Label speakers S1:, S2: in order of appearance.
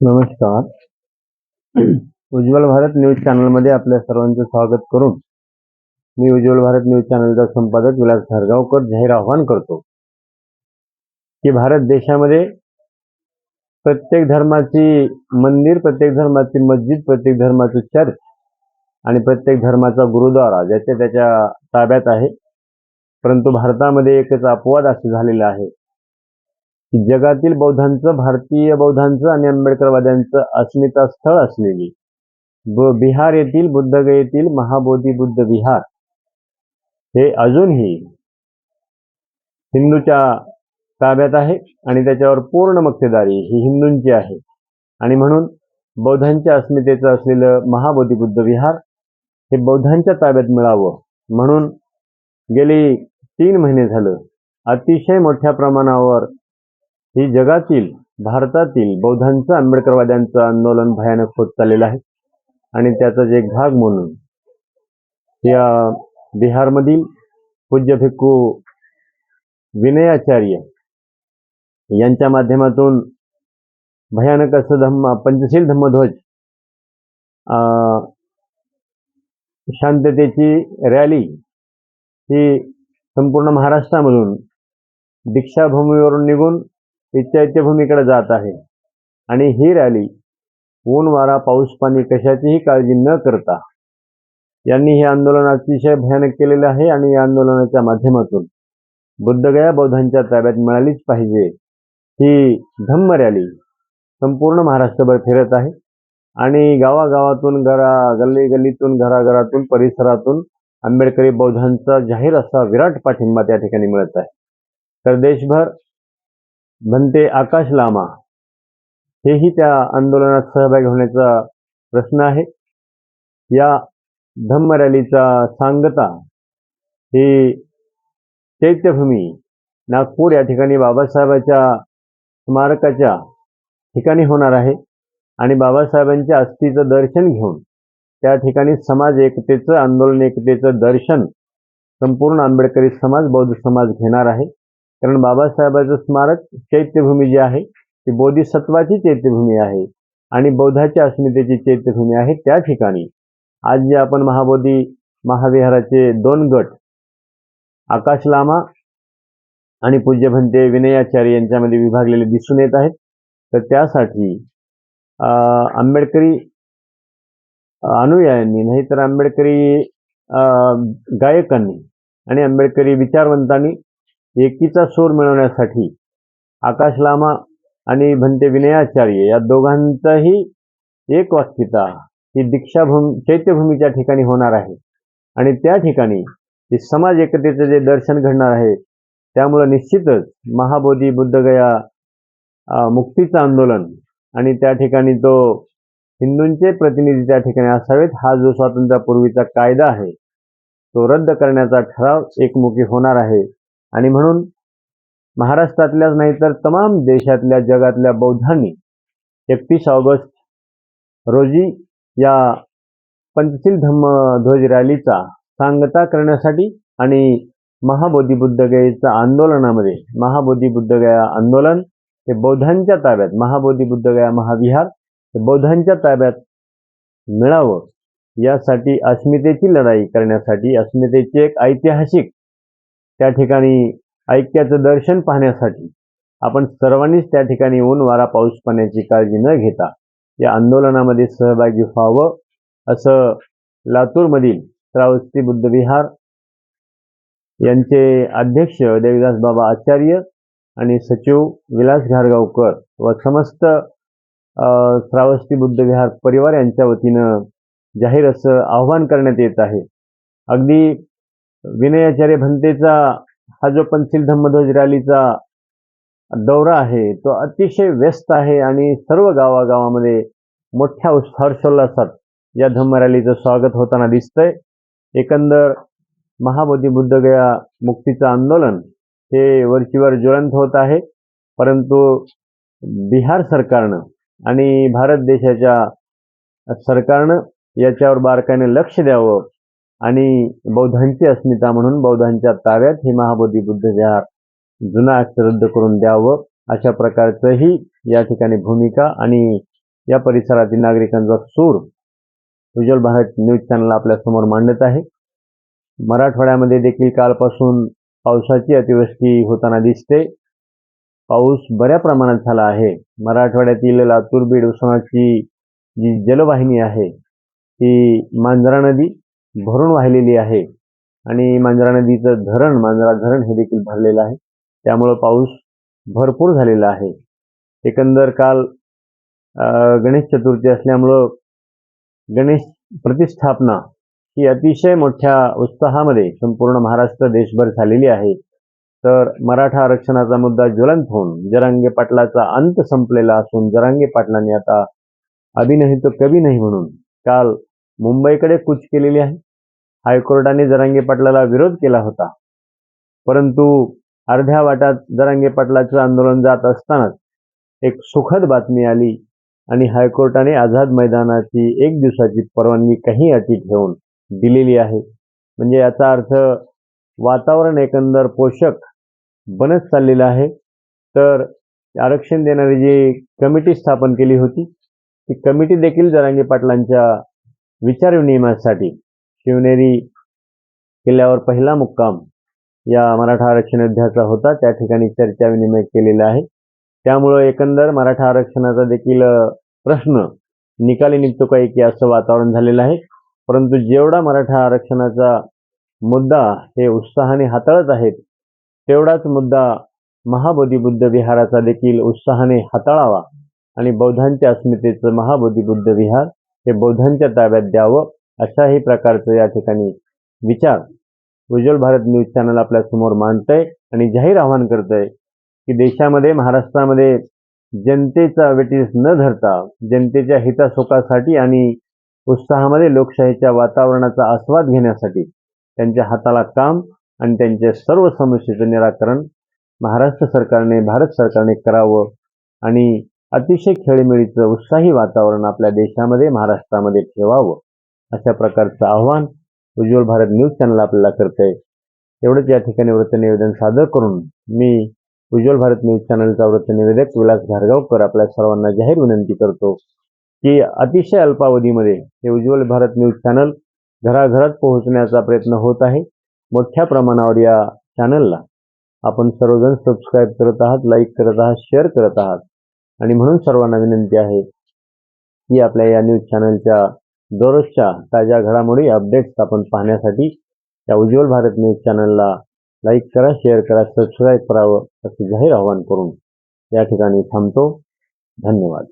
S1: नमस्कार. उज्ज्वल भारत न्यूज चॅनलमध्ये आपल्या सर्वांचं स्वागत करून मी उज्ज्वल भारत न्यूज चॅनलचा संपादक विलास धारगावकर जाहीर आवाहन करतो. की भारत देशामध्ये प्रत्येक धर्माची मंदिर प्रत्येक धर्माची मस्जिद प्रत्येक धर्माचं चर्च आणि प्रत्येक धर्माचा गुरुद्वारा ज्याच्या त्याच्या ताब्यात आहे. परंतु भारतामध्ये एकच अपवाद असं झालेला आहे. की जगातील बौद्धांचं भारतीय बौद्धांचं आणि आंबेडकरवाद्यांचं अस्मिता स्थळ असलेली ब बिहार येथील बुद्धगयेतील महाबोधी बुद्ध विहार हे अजूनही हिंदूच्या ताब्यात आहे आणि त्याच्यावर पूर्ण मक्तेदारी ही हिंदूंची आहे. आणि म्हणून बौद्धांच्या अस्मितेचं असलेलं महाबोधी बुद्ध विहार हे बौद्धांच्या ताब्यात मिळावं. म्हणून गेली तीन महिने झालं. अतिशय मोठ्या प्रमाणावर ही जगातील भारतातील बौद्धांचं आंबेडकरवाद्यांचं आंदोलन भयानक होत चाललेलं आहे. आणि त्याचाच एक भाग म्हणून या बिहारमधील पूज्य भिक्खू विनयाचार्य यांच्या माध्यमातून भयानक असं धम्म पंचशील धम्मध्वज शांततेची रॅली ही संपूर्ण महाराष्ट्रामधून दीक्षाभूमीवरून निघून इच्छाइत्यभूमीकडे जात आहे. आणि ही रॅली ऊन वारा पाऊस पाणी कशाचीही काळजी न करता यांनी हे आंदोलन अतिशय भयानक केलेलं आहे आणि या आंदोलनाच्या माध्यमातून बुद्धगया बौद्धांच्या ताब्यात मिळालीच पाहिजे. ही धम्म रॅली संपूर्ण महाराष्ट्रभर फिरत आहे आणि गावागावातून घरा गल्ली गल्लीतून घराघरातून परिसरातून आंबेडकरी बौद्धांचा जाहीर असा विराट पाठिंबा त्या ठिकाणी मिळत आहे. तर देशभर म्हणते आकाश लामा. हेही त्या आंदोलनात सहभागी होण्याचा प्रश्न आहे. या धम्म रॅलीचा सांगता ही चैत्यभूमी नागपूर या ठिकाणी बाबासाहेबाच्या स्मारकाच्या ठिकाणी होणार आहे आणि बाबासाहेबांच्या अस्थीचं दर्शन घेऊन त्या ठिकाणी समाज एकतेचं आंदोलन एकतेचं दर्शन संपूर्ण आंबेडकरी समाज बौद्ध समाज घेणार आहे. कारण बाबासाहेबाचं स्मारक चैत्यभूमी जी आहे ती बोधिसत्वाची चैत्यभूमी आहे आणि बौद्धाच्या अस्मितेची चैत्यभूमी आहे त्या ठिकाणी. आज जे आपण महाबोधी महाविहाराचे दोन गट आकाश लामा आणि पूज्य भंते विनयाचार्य यांच्यामध्ये विभागलेले दिसून येत आहेत तर त्यासाठी आंबेडकरी अनुयायांनी नाहीतर आंबेडकरी गायकांनी आणि आंबेडकरी विचारवंतांनी एकीचा सूर मिळवण्यासाठी आकाश लामा आणि भंते विनयाचार्य या दोघांचाही एक वाक्यता ही दीक्षाभूमी चैत्यभूमीच्या ठिकाणी होणार आहे. आणि त्या ठिकाणी हे समाज एकतेचं जे दर्शन घडणार आहे त्यामुळं निश्चितच महाबोधी बुद्धगया मुक्तीचं आंदोलन आणि त्या ठिकाणी तो हिंदूंचे प्रतिनिधी त्या ठिकाणी असावेत हा जो स्वातंत्र्यापूर्वीचा कायदा आहे तो रद्द करण्याचा ठराव एकमुखी होणार आहे. आणि म्हणून महाराष्ट्रातल्याच नाही तर तमाम देशातल्या जगातल्या बौद्धांनी एकतीस ऑगस्ट रोजी या पंचशील धम्म ध्वज रॅलीचा सांगता करण्यासाठी आणि महाबोधी बुद्धगयेच्या आंदोलनामध्ये महाबोधी बुद्धगया आंदोलन हे बौद्धांच्या ताब्यात महाबोधी बुद्धगया महाविहार हे बौद्धांच्या ताब्यात मिळावं यासाठी अस्मितेची लढाई करण्यासाठी अस्मितेची एक ऐतिहासिक त्या ठिकाणी ऐक्याचं दर्शन पाहण्यासाठी आपण सर्वांनीच त्या ठिकाणी ऊन वारा पाऊस पाण्याची काळजी न घेता या आंदोलनामध्ये सहभागी व्हावं असं लातूरमधील श्रावस्ती बुद्धविहार यांचे अध्यक्ष देविदास बाबा आचार्य आणि सचिव विलास घारगावकर व समस्त श्रावस्ती बुद्धविहार परिवार यांच्या वतीनं जाहीर असं आव्हान करण्यात येत आहे. अगदी विनयाचार्य भंतेचा हा जो पंचशील धम्मध्वज रॅलीचा दौरा आहे तो अतिशय व्यस्त आहे आणि सर्व गावागावामध्ये मोठ्या हर्षोल्लासात या धम्म रॅलीचं स्वागत होताना दिसतंय. एकंदर महाबोधी बुद्धगया मुक्तीचं आंदोलन हे वरचीवर ज्वलंत होत आहे परंतु बिहार सरकारनं आणि भारत देशाच्या सरकारनं याच्यावर बारकाईने लक्ष द्यावं आणि बौद्धांची अस्मिता म्हणून बौद्धांच्या ताब्यात हे महाबोधी बुद्ध विहार जुना ऍक्ट रद्द करून द्यावं अशा प्रकारचंही या ठिकाणी भूमिका आणि या परिसरातील नागरिकांचा सूर उज्ज्वल भारत न्यूज चॅनल आपल्यासमोर मांडत आहे. मराठवाड्यामध्ये देखील कालपासून पावसाची अतिवृष्टी होताना दिसते. पाऊस बऱ्या प्रमाणात झाला आहे. मराठवाड्यातील लातूर बीड उस्मानाची जी जलवाहिनी आहे ती मांजरा नदी भरून वाहिलेली आहे. आणि मांजरा नदीचं धरण मांजरा धरण हे देखील भरलेलं आहे. त्यामुळं पाऊस भरपूर झालेला आहे. एकंदर काल गणेश चतुर्थी असल्यामुळं गणेश प्रतिष्ठापना ही अतिशय मोठ्या उत्साहामध्ये संपूर्ण महाराष्ट्र देशभर झालेली आहे. तर मराठा आरक्षणाचा मुद्दा ज्वलंत होऊन जरांगे पाटलाचा अंत संपलेला असून जरांगे पाटलांनी आता अभि तो कवी नाही म्हणून काल मुंबईकडे कूच केलेली आहे. हायकोर्टाने जरांगे पाटलाला विरोध केला होता. परंतु अर्ध्या वाटात जरांगे पाटलाचं आंदोलन जात असतानाच एक सुखद बातमी आली आणि हायकोर्टाने आझाद मैदानाची एक दिवसाची परवानगी काही अटी ठेवून दिलेली आहे. म्हणजे याचा अर्थ वातावरण एकंदर पोषक बनत चाललेलं आहे. तर आरक्षण देणारी जी कमिटी स्थापन केली होती ती कमिटी देखील जरांगे पाटलांच्या विचारविनिमयासाठी शिवनेरी किल्ल्यावर पहिला मुक्काम या मराठा आरक्षण योद्ध्याचा होता. त्या ठिकाणी चर्चा विनिमय केलेला आहे. त्यामुळं एकंदर मराठा आरक्षणाचा देखील प्रश्न निकाली निघतो काही की असं वातावरण झालेलं आहे. परंतु जेवढा मराठा आरक्षणाचा मुद्दा हे उत्साहाने हाताळत आहेत तेवढाच मुद्दा महाबोधी बुद्ध विहाराचा देखील उत्साहाने हाताळावा आणि बौद्धांच्या अस्मितेचं महाबोधी बुद्ध विहार हे बौद्धांच्या ताब्यात द्यावं अशाही प्रकारचं या ठिकाणी विचार उज्ज्वल भारत न्यूज चॅनल आपल्यासमोर मांडतंय आणि जाहीर आवाहन करतंय की देशामध्ये महाराष्ट्रामध्ये जनतेचा वेटीस न धरता जनतेच्या हितासुखासाठी आणि उत्साहामध्ये लोकशाहीच्या वातावरणाचा आस्वाद घेण्यासाठी त्यांच्या हाताला काम आणि त्यांच्या सर्व समस्येचं निराकरण महाराष्ट्र सरकारने भारत सरकारने करावं आणि अतिशय खेळीमेळीचं उत्साही वातावरण आपल्या देशामध्ये महाराष्ट्रामध्ये ठेवावं अशा प्रकारचं आव्हान उज्ज्वल भारत न्यूज चॅनल आपल्याला करते एवढंच या ठिकाणी वृत्तनिवेदन सादर करून मी उज्ज्वल भारत न्यूज चॅनलचा वृत्तनिवेदक विलास घारगावकर आपल्या सर्वांना जाहीर विनंती करतो की अतिशय अल्पावधीमध्ये हे उज्ज्वल भारत न्यूज चॅनल घराघरात पोहोचण्याचा प्रयत्न होत आहे. मोठ्या प्रमाणावर या चॅनलला आपण सर्वजण सबस्क्राईब करत आहात लाईक करत आहात शेअर करत आहात. आणि म्हणून सर्वांना विनंती आहे की आपल्या या न्यूज चॅनलच्या दररोजच्या ताज्या घडामोडी अपडेट्स आपण पाहण्यासाठी या उज्ज्वल भारत न्यूज चॅनलला लाईक करा शेअर करा सबस्क्राईब करावं असं जाहीर आवाहन करून या ठिकाणी थांबतो. धन्यवाद.